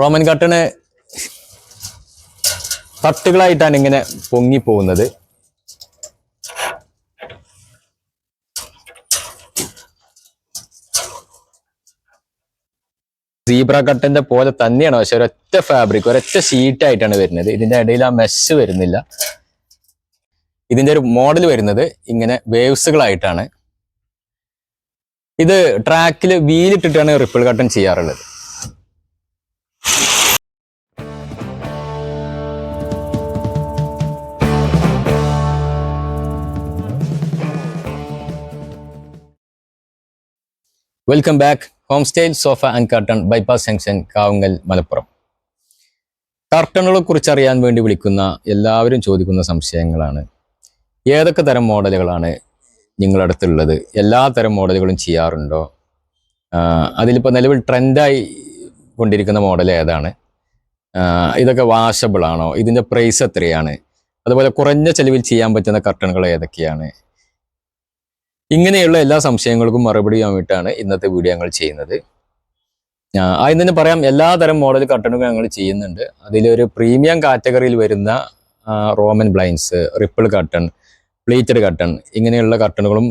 Roman കട്ടണ് തട്ടുകളായിട്ടാണ് ഇങ്ങനെ പൊങ്ങി പോകുന്നത് സീബ്ര കട്ടന്റെ പോലെ തന്നെയാണ് പക്ഷെ ഒരൊറ്റ ഫാബ്രിക് ഒരൊറ്റ ഷീറ്റ് ആയിട്ടാണ് വരുന്നത്. ഇതിന്റെ ഇടയിൽ ആ മെഷ് വരുന്നില്ല. ഇതിന്റെ ഒരു മോഡൽ വരുന്നത് ഇങ്ങനെ വേവ്സുകളായിട്ടാണ് ഇത് ട്രാക്കിൽ വീലിട്ടിട്ടാണ് റിപ്പിൾ കട്ടൺ ചെയ്യാറുള്ളത്. Welcome back home style sofa and curtain bypass junction Kavungal Malappuram കർട്ടണുകളെ കുറിച്ച് അറിയാൻ വേണ്ടി വിളിക്കുന്ന എല്ലാവരും ചോദിക്കുന്ന സംശയങ്ങളാണ്. ഏതൊക്കെ തരം മോഡലുകളാണ് നിങ്ങളുടെ അടുത്തുള്ളത് എല്ലാ തരം മോഡലുകളും ചെയ്യാറുണ്ടോ? അതിലിപ്പോൾ നിലവിൽ ട്രെൻഡായി കൊണ്ടിരിക്കുന്ന മോഡൽ ഏതാണ്? ഇതൊക്കെ വാഷബിൾ ആണോ? ഇതിന്റെ പ്രൈസ് എത്രയാണ്? അതുപോലെ കുറഞ്ഞ ചെലവിൽ ചെയ്യാൻ പറ്റുന്ന കർട്ടണുകൾ ഏതൊക്കെയാണ്? ഇങ്ങനെയുള്ള എല്ലാ സംശയങ്ങൾക്കും മറുപടി വേണ്ടിയിട്ടാണ് ഇന്നത്തെ വീഡിയോ ഞങ്ങൾ ചെയ്യുന്നത്. ആദ്യം തന്നെ പറയാം എല്ലാതരം മോഡൽ കർട്ടണുകൾ ഞങ്ങൾ ചെയ്യുന്നുണ്ട്. അതിലൊരു പ്രീമിയം കാറ്റഗറിയിൽ വരുന്ന Roman blinds ripple curtain pleated curtain ഇങ്ങനെയുള്ള കർട്ടണുകളും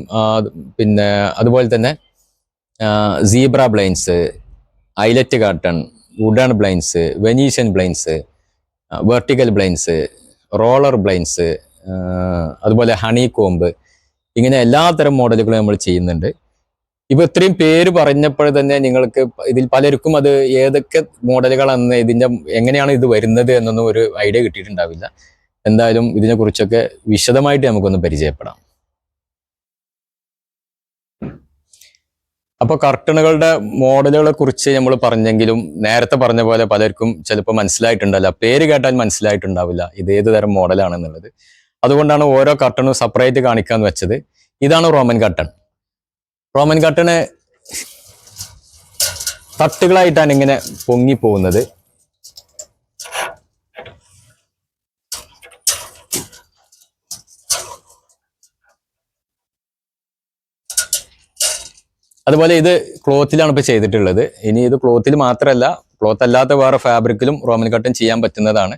പിന്നെ അതുപോലെ തന്നെ zebra blinds eyelet curtain wooden blinds Venetian blinds vertical blinds roller blinds അതുപോലെ ഹണി കോമ്പ് ഇങ്ങനെ എല്ലാത്തരം തരം മോഡലുകളും നമ്മൾ ചെയ്യുന്നുണ്ട്. ഇപ്പോൾ ഇത്രയും പേര് പറഞ്ഞപ്പോൾ തന്നെ നിങ്ങൾക്ക് ഇതിൽ പലർക്കും അത് ഏതൊക്കെ മോഡലുകളാണെന്ന് ഇതിന്റെ എങ്ങനെയാണ് ഇത് വരുന്നത് എന്നൊന്നും ഒരു ഐഡിയ കിട്ടിയിട്ടുണ്ടാവില്ല. എന്തായാലും ഇതിനെക്കുറിച്ചൊക്കെ വിശദമായിട്ട് നമുക്കൊന്ന് പരിചയപ്പെടാം. അപ്പോൾ കർട്ടണുകളുടെ മോഡലുകളെ കുറിച്ച് നമ്മൾ പറഞ്ഞെങ്കിലും നേരത്തെ പറഞ്ഞ പോലെ പലർക്കും ചിലപ്പോൾ മനസ്സിലായിട്ടുണ്ടല്ല പേര് കേട്ടാൽ മനസ്സിലായിട്ടുണ്ടാവില്ല ഇത് ഏത് തരം മോഡലാണെന്നുള്ളത്. അതുകൊണ്ടാണ് ഓരോ കർട്ടണും സെപ്പറേറ്റ് കാണിക്കാന്ന് വെച്ചത്. ഇതാണ് റോമൻ കർട്ടൺ റോമൻ കർട്ടണ് തട്ടുകളായിട്ടാണ് ഇങ്ങനെ പൊങ്ങി അതുപോലെ ഇത് ക്ലോത്തിലാണ് ഇപ്പോൾ ചെയ്തിട്ടുള്ളത്. ഇനി ഇത് ക്ലോത്തിൽ മാത്രമല്ല ക്ലോത്ത് അല്ലാത്ത വേറെ ഫാബ്രിക്കിലും റോമൻ കട്ടും ചെയ്യാൻ പറ്റുന്നതാണ്.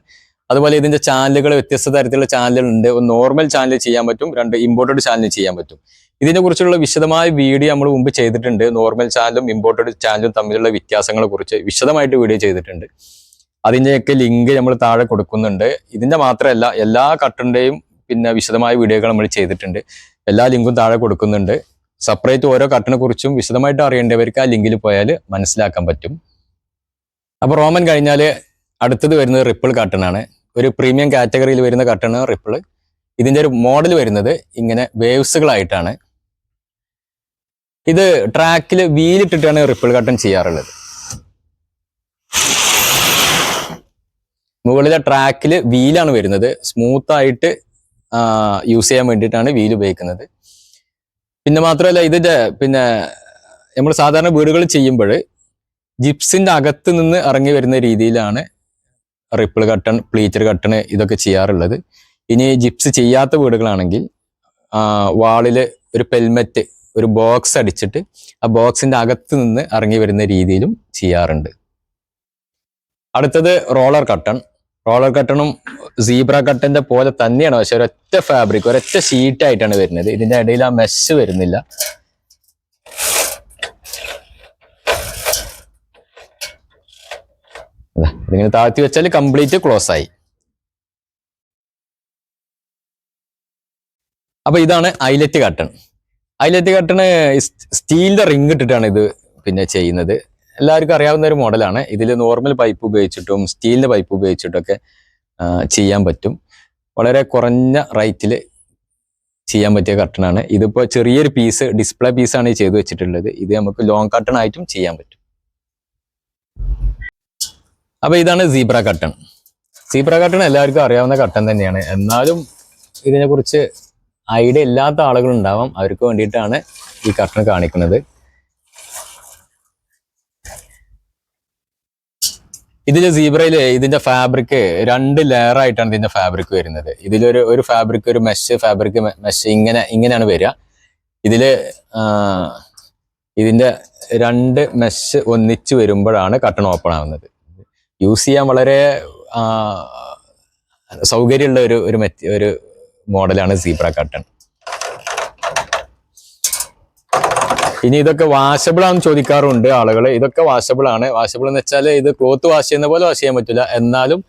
അതുപോലെ ഇതിന്റെ ചാനലുകൾ വ്യത്യസ്ത തരത്തിലുള്ള ചാനലുകൾ ഉണ്ട്. നോർമൽ ചാനൽ ചെയ്യാൻ പറ്റും രണ്ട് ഇമ്പോർട്ടഡ് ചാനൽ ചെയ്യാൻ പറ്റും. ഇതിനെ കുറിച്ചുള്ള വിശദമായ വീഡിയോ നമ്മൾ മുമ്പ് ചെയ്തിട്ടുണ്ട്. നോർമൽ ചാനലും ഇമ്പോർട്ടഡ് ചാനലും തമ്മിലുള്ള വ്യത്യാസങ്ങളെ കുറിച്ച് വിശദമായിട്ട് വീഡിയോ ചെയ്തിട്ടുണ്ട്. അതിന്റെയൊക്കെ ലിങ്ക് നമ്മൾ താഴെ കൊടുക്കുന്നുണ്ട്. ഇതിന്റെ മാത്രമല്ല എല്ലാ കട്ടറിന്റെയും പിന്നെ വിശദമായ വീഡിയോകൾ നമ്മൾ ചെയ്തിട്ടുണ്ട്. എല്ലാ ലിങ്കും താഴെ കൊടുക്കുന്നുണ്ട്. സെപ്പറേറ്റ് ഓരോ കട്ടിനെ കുറിച്ചും വിശദമായിട്ട് അറിയേണ്ടവർക്ക് ആ ലിങ്കിൽ പോയാൽ മനസ്സിലാക്കാൻ പറ്റും. അപ്പോൾ റോമൻ കഴിഞ്ഞാൽ അടുത്തത് വരുന്നത് റിപ്പിൾ കട്ടണാണ് ഒരു പ്രീമിയം കാറ്റഗറിയിൽ വരുന്ന കട്ടണ് റിപ്പിൾ ഇതിന്റെ ഒരു മോഡൽ വരുന്നത് ഇങ്ങനെ വേവ്സുകളായിട്ടാണ് ഇത് ട്രാക്കിൽ വീലിട്ടിട്ടാണ് റിപ്പിൾ കട്ടൺ ചെയ്യാറുള്ളത്. മുകളിലെ ട്രാക്കിൽ വീലാണ് വരുന്നത്. സ്മൂത്തായിട്ട് യൂസ് ചെയ്യാൻ വേണ്ടിയിട്ടാണ് വീൽ ഉപയോഗിക്കുന്നത്. പിന്നെ മാത്രമല്ല ഇതിന്റെ പിന്നെ നമ്മൾ സാധാരണ വീടുകൾ ചെയ്യുമ്പോൾ ജിപ്സിന്റെ അകത്ത് നിന്ന് ഇറങ്ങി വരുന്ന രീതിയിലാണ് റിപ്പിൾ കട്ടൺ പ്ലീറ്റർ കട്ടൺ ഇതൊക്കെ ചെയ്യാറുള്ളത്. ഇനി ജിപ്സ് ചെയ്യാത്ത വീടുകളാണെങ്കിൽ വാളിൽ ഒരു പെൽമെറ്റ് ഒരു ബോക്സ് അടിച്ചിട്ട് ആ ബോക്സിന്റെ അകത്ത് നിന്ന് ഇറങ്ങി വരുന്ന രീതിയിലും ചെയ്യാറുണ്ട്. അടുത്തത് റോളർ കട്ടൺ റോളർ കട്ടണും സീബ്ര കട്ടന്റെ പോലെ തന്നെയാണ്. പക്ഷെ ഒരൊറ്റ ഫാബ്രിക് ഒരൊറ്റ ഷീറ്റ് ആയിട്ടാണ് വരുന്നത്. ഇതിന്റെ ഇടയിൽ ആ മെഷ് വരുന്നില്ല. ഇതാ, ഇതിങ്ങനെ താഴ്ത്തി വെച്ചാൽ കംപ്ലീറ്റ് ക്ലോസ് ആയി. അപ്പൊ ഇതാണ് ഐലറ്റ് കട്ടൺ. ഐലറ്റ് കട്ടണ് സ്റ്റീലിന്റെ റിംഗ് ഇട്ടിട്ടാണ് ഇത് പിന്നെ ചെയ്യുന്നത്. എല്ലാവർക്കും അറിയാവുന്ന ഒരു മോഡലാണ്. ഇതിൽ നോർമൽ പൈപ്പ് ഉപയോഗിച്ചിട്ടും സ്റ്റീലിന്റെ പൈപ്പ് ഉപയോഗിച്ചിട്ടൊക്കെ ചെയ്യാൻ പറ്റും. വളരെ കുറഞ്ഞ റേറ്റിൽ ചെയ്യാൻ പറ്റിയ കട്ടണാണ് ഇതിപ്പോൾ ചെറിയൊരു പീസ് ഡിസ്പ്ലേ പീസാണ് ഈ ചെയ്തു വെച്ചിട്ടുള്ളത്. ഇത് നമുക്ക് ലോങ് കട്ടൺ ആയിട്ടും ചെയ്യാൻ പറ്റും. അപ്പോൾ ഇതാണ് സീബ്ര കട്ടൺ സീബ്ര കട്ടൺ എല്ലാവർക്കും അറിയാവുന്ന കട്ടൺ തന്നെയാണ്. എന്നാലും ഇതിനെക്കുറിച്ച് ഐഡിയ ഇല്ലാത്ത ആളുകൾ ഉണ്ടാവാം അവർക്ക് വേണ്ടിയിട്ടാണ് ഈ കട്ടൺ കാണിക്കുന്നത്. ഇതിൽ സീബ്രയിൽ ഇതിന്റെ ഫാബ്രിക് രണ്ട് ലെയർ ആയിട്ടാണ് ഇതിന്റെ ഫാബ്രിക് വരുന്നത്. ഇതിലൊരു ഒരു ഫാബ്രിക് ഒരു മെഷ് ഫാബ്രിക് മെഷ് ഇങ്ങനെ ഇങ്ങനെയാണ് വരിക. ഇതിൽ ഇതിന്റെ രണ്ട് മെഷ് ഒന്നിച്ച് വരുമ്പോഴാണ് കട്ടൺ ഓപ്പൺ ആവുന്നത്. യൂസ് ചെയ്യാൻ വളരെ സൗകര്യമുള്ള ഒരു ഒരു ഒരു മോഡലാണ് സീബ്ര കട്ടൺ ഇനി ഇതൊക്കെ വാഷബിൾ ആണെന്ന് ചോദിക്കാറുണ്ട് ആളുകൾ ഇതൊക്കെ വാഷബിൾ ആണ്. വാഷബിൾ എന്ന് വെച്ചാൽ ഇത് ക്ലോത്ത് വാഷ് ചെയ്യുന്ന പോലെ വാഷ് ചെയ്യാൻ പറ്റില്ല എന്നാലും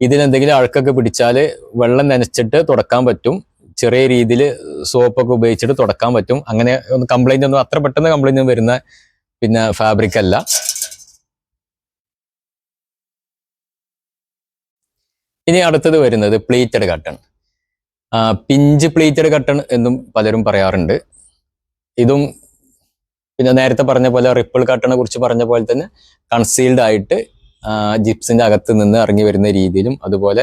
ഇതിലെന്തെങ്കിലും അഴുക്കൊക്കെ പിടിച്ചാൽ വെള്ളം നനച്ചിട്ട് തുടക്കാൻ പറ്റും. ചെറിയ രീതിയിൽ സോപ്പൊക്കെ ഉപയോഗിച്ചിട്ട് തുടക്കാൻ പറ്റും. അങ്ങനെ ഒന്ന് കംപ്ലൈന്റ് ഒന്നും അത്ര പെട്ടെന്ന് കംപ്ലൈന്റ് ഒന്നും വരുന്ന പിന്നെ ഫാബ്രിക് അല്ല. ഇനി അടുത്തത് വരുന്നത് pleated curtain pinch pleated curtain എന്നും പലരും പറയാറുണ്ട്. ഇതും പിന്നെ നേരത്തെ പറഞ്ഞ പോലെ റിപ്പിൾ കട്ടണെ കുറിച്ച് പറഞ്ഞ പോലെ തന്നെ കൺസീൽഡ് ആയിട്ട് ജിപ്സിന്റെ അകത്ത് നിന്ന് ഇറങ്ങി വരുന്ന രീതിയിലും അതുപോലെ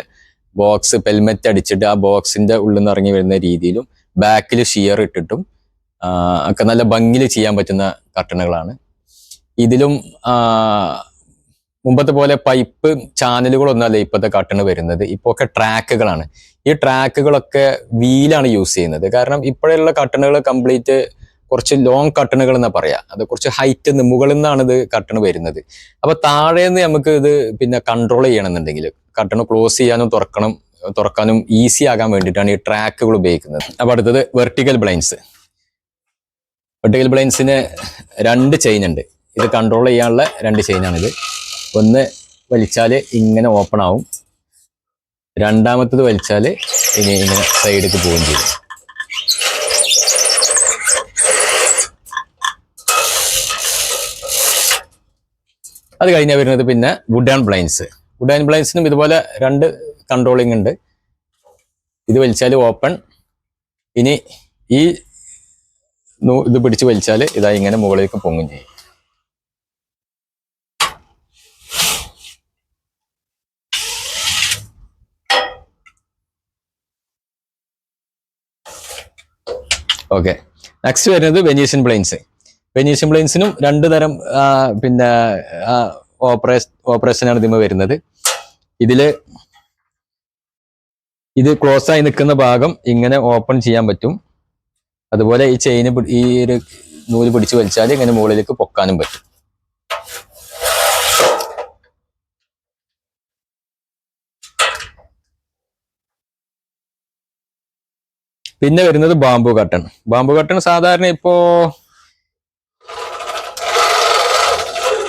ബോക്സ് പെൽമെറ്റ് അടിച്ചിട്ട് ആ ബോക്സിന്റെ ഉള്ളിൽ നിന്ന് ഇറങ്ങി വരുന്ന രീതിയിലും ബാക്കിൽ ഷിയർ ഇട്ടിട്ടും ഒക്കെ നല്ല ഭംഗിയിൽ ചെയ്യാൻ പറ്റുന്ന കട്ടണുകളാണ് ഇതിലും മുമ്പത്തെ പോലെ പൈപ്പ് ചാനലുകളൊന്നുമല്ല ഇപ്പോഴത്തെ കട്ടണ് വരുന്നത്. ഇപ്പോൾ ഒക്കെ ട്രാക്കുകളാണ് ഈ ട്രാക്കുകളൊക്കെ വീലാണ് യൂസ് ചെയ്യുന്നത്. കാരണം ഇപ്പോഴുള്ള കട്ടണുകൾ കംപ്ലീറ്റ് കുറച്ച് ലോങ് കട്ടണുകൾ എന്നാ പറയാ. അത് കുറച്ച് ഹൈറ്റ് നിന്ന് മുകളിൽ നിന്നാണ് ഇത് കട്ടണ് വരുന്നത്. അപ്പൊ താഴെ നിന്ന് നമുക്ക് ഇത് പിന്നെ കൺട്രോൾ ചെയ്യണമെന്നുണ്ടെങ്കിൽ കട്ടണ് ക്ലോസ് ചെയ്യാനും തുറക്കണം തുറക്കാനും ഈസി ആകാൻ വേണ്ടിയിട്ടാണ് ഈ ട്രാക്കുകൾ ഉപയോഗിക്കുന്നത്. അപ്പൊ അടുത്തത് വെർട്ടിക്കൽ ബ്ലൈൻസ് വെർട്ടിക്കൽ ബ്ലൈൻസിന് രണ്ട് ചെയിൻ ഉണ്ട്. ഇത് കൺട്രോൾ ചെയ്യാനുള്ള രണ്ട് ചെയിനാണിത് ഒന്ന് വലിച്ചാൽ ഇങ്ങനെ ഓപ്പൺ ആവും. രണ്ടാമത്തത് വലിച്ചാൽ ഇനി ഇങ്ങനെ സൈഡിലേക്ക് പോവുകയും ചെയ്യും. അത് കഴിഞ്ഞാൽ വരുന്നത് പിന്നെ wood and blinds wood and ബ്ലൈൻസിനും ഇതുപോലെ രണ്ട് കൺട്രോളിംഗ് ഉണ്ട്. ഇത് വലിച്ചാൽ ഓപ്പൺ ഇനി ഈ ഇത് പിടിച്ച് വലിച്ചാൽ ഇതാ ഇങ്ങനെ മുകളിലേക്ക് പൊങ്ങും ചെയ്യും. ഓക്കെ നെക്സ്റ്റ് വരുന്നത് വെനീഷ്യൻ പ്ലെയിൻസ് വെനീഷ്യൻ പ്ലെയിൻസിനും രണ്ട് തരം പിന്നെ ഓപ്പറേഷൻ ഓപ്പറേഷനാണ് ഇതിമ വരുന്നത്. ഇതിൽ ഇത് ക്ലോസ് ആയി നിൽക്കുന്ന ഭാഗം ഇങ്ങനെ ഓപ്പൺ ചെയ്യാൻ പറ്റും. അതുപോലെ ഈ ചെയിന് ഈ ഒരു നൂൽ പിടിച്ച് വലിച്ചാൽ ഇങ്ങനെ മുകളിലേക്ക് പൊക്കാനും പറ്റും. പിന്നെ വരുന്നത് ബാംബു കട്ടൺ ബാംബു കട്ടൺ സാധാരണ ഇപ്പോ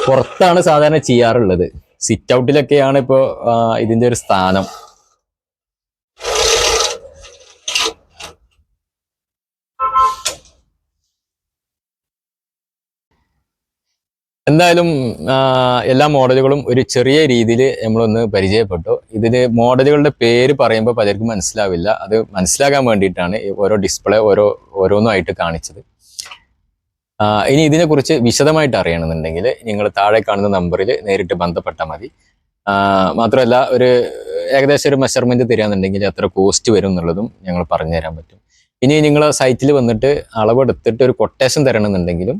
പുറത്താണ് സാധാരണ ചെയ്യാറുള്ളത്. സിറ്റ് ഔട്ടിലൊക്കെയാണ് ഇപ്പോ ഇതിന്റെ ഒരു സ്ഥാനം. എന്തായാലും എല്ലാ മോഡലുകളും ഒരു ചെറിയ രീതിയിൽ നമ്മളൊന്ന് പരിചയപ്പെട്ടു. ഇതിന് മോഡലുകളുടെ പേര് പറയുമ്പോൾ പലർക്കും മനസ്സിലാവില്ല. അത് മനസ്സിലാക്കാൻ വേണ്ടിയിട്ടാണ് ഓരോ ഡിസ്പ്ലേ ഓരോ ഓരോന്നായിട്ട് കാണിച്ചത്. ഇനി ഇതിനെക്കുറിച്ച് വിശദമായിട്ട് അറിയണമെന്നുണ്ടെങ്കിൽ നിങ്ങൾ താഴെ കാണുന്ന നമ്പറിൽ നേരിട്ട് ബന്ധപ്പെട്ടാൽ മതി. മാത്രമല്ല ഒരു ഏകദേശം ഒരു മെഷർമെന്റ് തരികയാണെന്നുണ്ടെങ്കിൽ എത്ര കോസ്റ്റ് വരും എന്നുള്ളതും ഞങ്ങൾ പറഞ്ഞു തരാൻ പറ്റും. ഇനി നിങ്ങൾ സൈറ്റിൽ വന്നിട്ട് അളവെടുത്തിട്ട് ഒരു കൊട്ടേഷൻ തരണമെന്നുണ്ടെങ്കിലും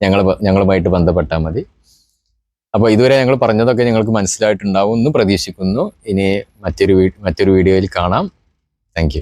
ഞങ്ങൾ ഞങ്ങളുമായിട്ട് ബന്ധപ്പെട്ടാൽ മതി. അപ്പോൾ ഇതുവരെ ഞങ്ങൾ പറഞ്ഞതൊക്കെ ഞങ്ങൾക്ക് മനസ്സിലായിട്ടുണ്ടാവും എന്ന് പ്രതീക്ഷിക്കുന്നു. ഇനി മറ്റൊരു മറ്റൊരു വീഡിയോയിൽ കാണാം. താങ്ക്